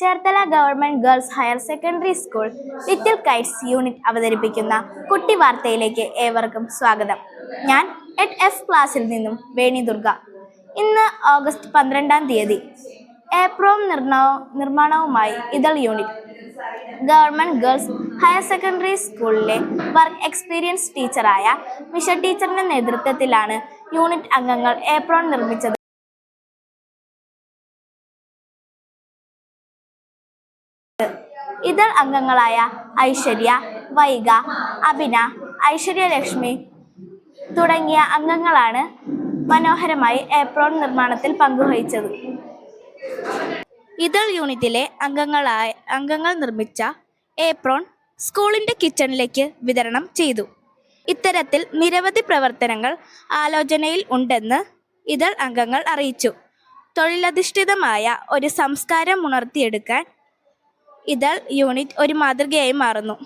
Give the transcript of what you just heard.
Cherthala government girls higher secondary school little kites unit അവതരിപ്പിക്കുന്ന കുട്ടി വാർത്തയിലേക്ക് ഏവർക്കും സ്വാഗതം. ഞാൻ എട്ട് എഫ് ക്ലാസ്സിൽ നിന്നും വേണി ദുർഗ ഇന്ന് ഓഗസ്റ്റ് പന്ത്രണ്ടാം തീയതി. ഏപ്രോം നിർണവും നിർമ്മാണവുമായി Ithal unit. Government girls higher secondary സ്കൂളിലെ വർക്ക് എക്സ്പീരിയൻസ് ടീച്ചറായ മിഷ ടീച്ചറിന്റെ നേതൃത്വത്തിലാണ് യൂണിറ്റ് അംഗങ്ങൾ ഏപ്രോൺ നിർമ്മിച്ചത്. ഇതൾ അംഗങ്ങളായ ഐശ്വര്യ വൈഗ അഭിന ഐശ്വര്യലക്ഷ്മി തുടങ്ങിയ അംഗങ്ങളാണ് മനോഹരമായി ഏപ്രോൺ നിർമ്മാണത്തിൽ പങ്കുവഹിച്ചത്. ഇതൾ യൂണിറ്റിലെ അംഗങ്ങളായ അംഗങ്ങൾ നിർമ്മിച്ച ഏപ്രോൺ സ്കൂളിന്റെ കിച്ചണിലേക്ക് വിതരണം ചെയ്തു. ഇത്തരത്തിൽ നിരവധി പ്രവർത്തനങ്ങൾ ആലോചനയിൽ ഉണ്ടെന്ന് ഇതൾ അംഗങ്ങൾ അറിയിച്ചു. തൊഴിലധിഷ്ഠിതമായ ഒരു സംസ്കാരം ഉണർത്തിയെടുക്കാൻ ഇതൾ യൂണിറ്റ് ഒരു മാതൃകയായി മാറുന്നു.